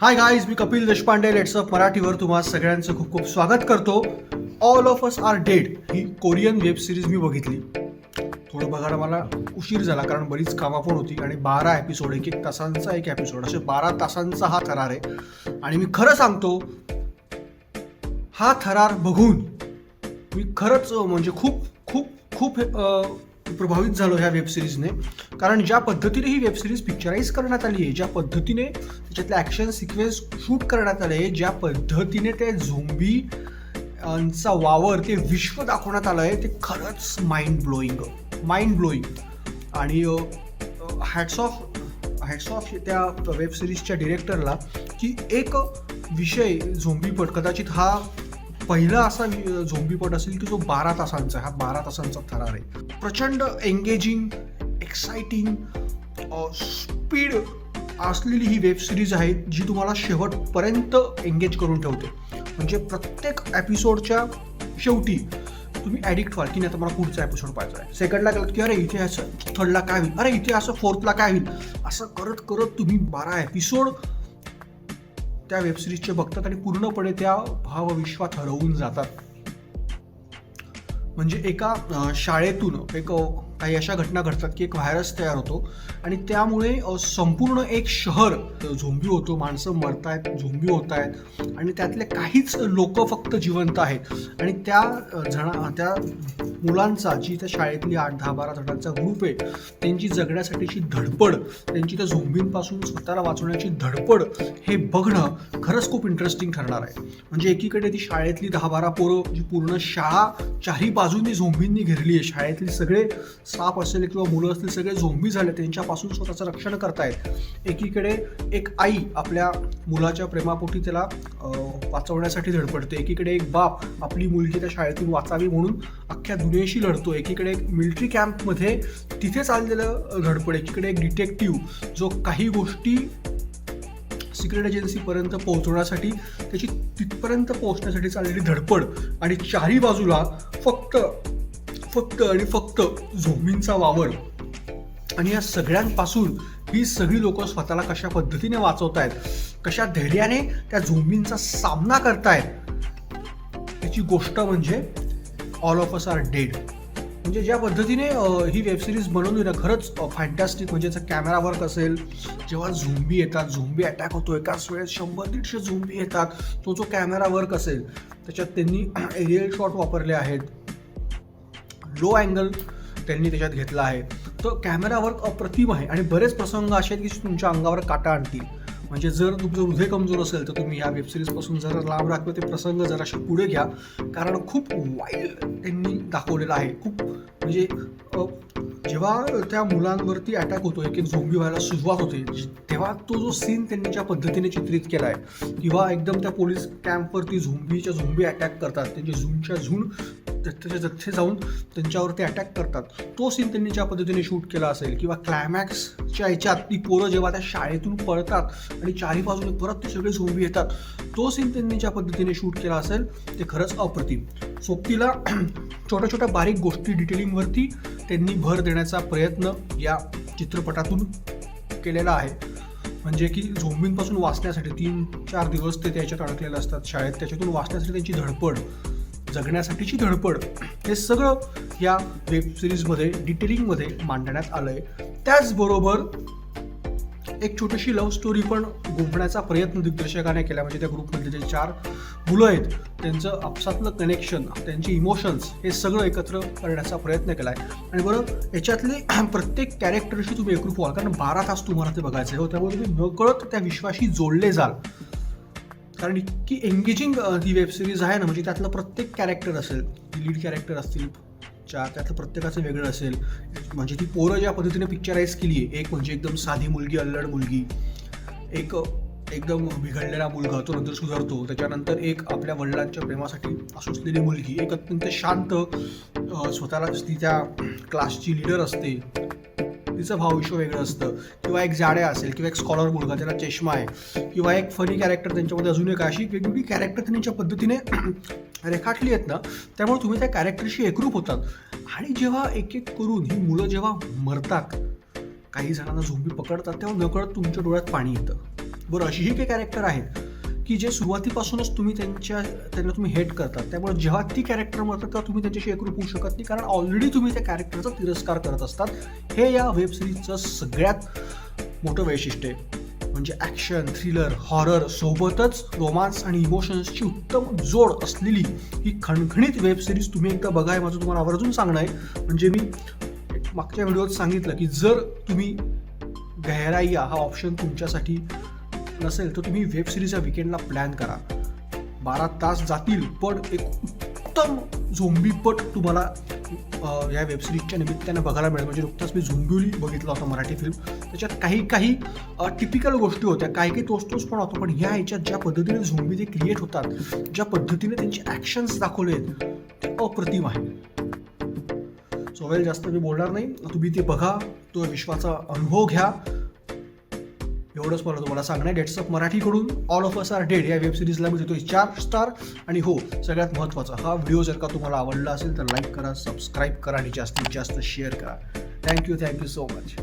हाय guys मी Kapil Deshpande. Let's of मराठीवर. तुम्हा सगळ्यांचं खूप खूप स्वागत करतो. All of us are dead he Korean web series मी बघितली. थोडं बघायला मला उशीर झाला कारण बरीच कामं पण होती आणि बारा एपिसोड एक एक तासांचा एक एपिसोड असे बारा तासांचा हा थरार आहे. आणि मी खरं सांगतो हा थरार बघून मी खरंच म्हणजे खूप खूप खूप प्रभावित झालो ह्या वेब सिरीजने कारण ज्या पद्धतीने ही वेब सिरीज पिक्चराईज करण्यात आली आहे ज्या पद्धतीने त्याच्यातले ॲक्शन सिक्वेन्स शूट करण्यात आले आहे ज्या पद्धतीने ते झोंबी चा वावर ते विश्व दाखवण्यात आलं आहे ते खरंच माइंड ब्लोईंग माइंड ब्लोईंग आणि हॅट्स ऑफ हॅट्स ऑफ त्या वेब सिरीजच्या डिरेक्टरला की एक विषय झोंबीपट कदाचित हा पहिला असा झोंबीपट असेल की जो बारा तासांचा हा बारा तासांचा थरार आहे. प्रचंड एंगेजिंग एक्साइटिंग स्पीड असलेली ही वेब सिरीज आहे जी तुम्हाला शेवटपर्यंत एंगेज करून ठेवते. म्हणजे प्रत्येक एपिसोडच्या शेवटी तुम्ही ॲडिक्ट व्हाल की नाही तर मला पुढचा एपिसोड पाहिजे आहे. सेकंडला गेलात की अरे इथे असं थर्डला काय होईल? अरे इथे असं फोर्थला काय होईल? असं करत करत तुम्ही बारा एपिसोड त्या वेबसिरीजचे बघतात आणि पूर्णपणे त्या भावविश्वात हरवून जातात. म्हणजे एका शाळेतून एक काही अशा घटना घडतात की एक व्हायरस तयार होतो. आणि त्यामुळे संपूर्ण एक शहर झोंबी होतो. माणसं मरतायत झोंबी होत आहेत आणि त्यातले काहीच लोक फक्त जिवंत आहेत. आणि त्या जणा त्या मुलांचा जी त्या शाळेतली आठ दहा बारा जणांचा ग्रुप आहे त्यांची जगण्यासाठीची धडपड त्यांची त्या झोंबींपासून स्वतःला वाचवण्याची धडपड हे बघणं खरंच खूप इंटरेस्टिंग ठरणार आहे. म्हणजे एकीकडे ती शाळेतली दहा बारा पोरं जी पूर्ण शाळा चारही बाजूंनी झोंबींनी घेरली आहे शाळेतली सगळे साप असेल किंवा मुलं असतील सगळे झोंबी झाले त्यांच्यापासून स्वतःचं रक्षण करतायत. एकीकडे एक आई आपल्या मुलाच्या प्रेमापोटी त्याला वाचवण्यासाठी धडपडते. एकीकडे एक बाप आपली मुलगी त्या शाळेतून वाचावी म्हणून अख्ख्या दुनियेशी लढतो. एकीकडे एक मिलिटरी कॅम्पमध्ये तिथे चाललेलं धडपड एकीकडे एक डिटेक्टिव्ह जो काही गोष्टी सिक्रेट एजन्सीपर्यंत पोहोचवण्यासाठी त्याची तिथपर्यंत पोहोचण्यासाठी चाललेली धडपड आणि चारही बाजूला फक्त फक्त आणि फक्त झोमींचा वावर. आणि या सगळ्यांपासून ही सगळी लोक स्वतःला कशा पद्धतीने वाचवतायत कशा धैर्याने त्या झोंबींचा सामना करतायत त्याची गोष्ट म्हणजे all of us are dead म्हणजे ज्या पद्धतीने ही वेबसिरीज बनवली ना खरंच फॅन्टॅस्टिक म्हणजे कॅमेरा वर्क असेल जेव्हा झोंबी येतात झोंबी अटॅक होतो एकाच वेळेस शंभर दीडशे झोंबी येतात तो जो कॅमेरा वर्क असेल त्याच्यात त्यांनी एरियल शॉट वापरले आहेत. लो अँगल त्यांनी त्याच्यात घेतला आहे. तर कॅमेरा वर्क अप्रतिम आहे आणि बरेच प्रसंग असे आहेत की तुमच्या अंगावर काटा आणतील. म्हणजे जर तुमचं हृदय कमजोर असेल तर तुम्ही या वेबसिरीजपासून जरा लांब राखलं ते प्रसंग जराशे पुढे घ्या. कारण खूप वाईल्ड त्यांनी दाखवलेलं आहे. खूप म्हणजे जेव्हा त्या मुलांवरती अटॅक होतो एक एक झोंबी व्हायला सुरुवात होते तेव्हा तो जो सीन त्यांनी ज्या पद्धतीने चित्रित केला आहे किंवा एकदम त्या पोलीस कॅम्पवरती झोंबीच्या झोंबी अटॅक करतात त्यांचे झुंडच्या झुंड जथ्थेचे जथ्थे जाऊन त्यांच्यावरती अटॅक करतात. तो सीन त्यांनी ज्या पद्धतीने शूट केला असेल किंवा क्लायमॅक्सच्या ह्याच्यात ती पोरं जेव्हा त्या शाळेतून पळतात आणि चारी बाजूने परत ते सगळे झोंबी येतात तो सीन त्यांनी ज्या पद्धतीने शूट केला असेल ते खरंच अप्रतिम. सोबतीला छोट्या छोट्या बारीक गोष्टी डिटेलिंगवरती त्यांनी भर देण्याचा प्रयत्न या चित्रपटातून केलेला आहे. म्हणजे की झोंबींपासून वाचण्यासाठी तीन चार दिवस ते त्याच्यात अडकलेले असतात शाळेत त्याच्यातून वाचण्यासाठी त्यांची धडपड जगण्यासाठीची धडपड हे सगळं या वेब सिरीजमध्ये डिटेलिंगमध्ये मांडण्यात आलं आहे त्याचबरोबर एक छोटीशी लव्ह स्टोरी पण गुंफण्याचा प्रयत्न दिग्दर्शकाने केला. म्हणजे त्या ग्रुपमधले जे चार मुलं आहेत त्यांचं आपसातलं कनेक्शन त्यांचे इमोशन्स हे सगळं एकत्र करण्याचा प्रयत्न केला आहे आणि बरं याच्यातले प्रत्येक कॅरेक्टरशी तुम्ही एकरूप व्हाल. कारण बारा तास तुम्हाला ते बघायचं आहे हो त्यामुळे तुम्ही नकळत त्या विश्वाशी जोडले जाल. कारण इतकी एंगेजिंग ही वेब सिरीज आहे ना म्हणजे त्यातलं प्रत्येक कॅरेक्टर असेल लीड कॅरेक्टर असतील चार त्यातलं प्रत्येकाचं वेगळं असेल म्हणजे ती पोरं ज्या पद्धतीने पिक्चराईज केली आहे एक म्हणजे एकदम साधी मुलगी अल्लड मुलगी एक एकदम बिघडलेला मुलगा तो नंतर सुधारतो त्याच्यानंतर एक आपल्या वडिलांच्या प्रेमासाठी असुसलेली मुलगी एक अत्यंत शांत स्वतःला ती त्या क्लासची लीडर असते. तिचं भावविश्व वेगळं असतं. किंवा एक जाड्या असेल किंवा एक स्कॉलर मुलगा त्याला चष्मा आहे किंवा एक फनी कॅरेक्टर त्यांच्यामध्ये अजून एक अशी वेगवेगळी कॅरेक्टर त्यांच्या पद्धतीने रेखाटली आहेत ना त्यामुळे तुम्ही त्या कॅरेक्टरशी एकरूप होतात. आणि जेव्हा एक एक करून ही मुलं जेव्हा मरतात काही जणांना झोंबी पकडतात तेव्हा नकळत तुमच्या डोळ्यात पाणी येतं. बरं अशीही काही कॅरेक्टर आहेत. की जे सुरुवातीपासूनच तुम्ही त्यांच्या त्यांना तुम्ही हेट करतात त्यामुळे जेव्हा ती कॅरेक्टर मरतात तेव्हा तुम्ही त्यांच्याशी एकरूप होऊ शकत नाही. कारण ऑलरेडी तुम्ही त्या कॅरेक्टरचा तिरस्कार करत असतात. हे या वेब सिरीजचं सगळ्यात मोठं वैशिष्ट्य आहे. म्हणजे ॲक्शन थ्रिलर हॉरर सोबतच रोमांस आणि इमोशन्सची उत्तम जोड असलेली ही खणखणीत वेब सिरीज तुम्ही एकदा बघा माझं तुम्हाला आवर्जून सांगणं आहे. म्हणजे मी मागच्या व्हिडिओत सांगितलं की जर तुम्ही गहराईया हा ऑप्शन तुमच्यासाठी नसेल तर तुम्ही वेब सिरीजच्या विकेंडला प्लॅन करा. बारा तास जातील पण एक उत्तम झोंबीपट तुम्हाला या वेब सिरीजच्या निमित्ताने बघायला मिळेल. म्हणजे नुकताच मी झोंबिवली बघितला होता मराठी फिल्म त्याच्यात काही काही टिपिकल गोष्टी होत्या. काही काही तोच तोच पण होतो पण ह्या ह्याच्यात ज्या पद्धतीने झोंबी ते क्रिएट होतात ज्या पद्धतीने त्यांचे ॲक्शन्स दाखवले आहेत ते अप्रतिम आहे सो वेल जास्त मी बोलणार नाही. तुम्ही ते बघा. तो विश्वाचा अनुभव घ्या. एवढंच मला तुम्हाला सांगणं आहे. Dates of मराठीकडून all of us are dead या वेब सिरीजला मी देतो चार स्टार आणि हो सगळ्यात महत्त्वाचा हा व्हिडिओ जर का तुम्हाला आवडला असेल तर लाईक करा सबस्क्राईब करा आणि जास्तीत जास्त शेअर करा. Thank you thank you so much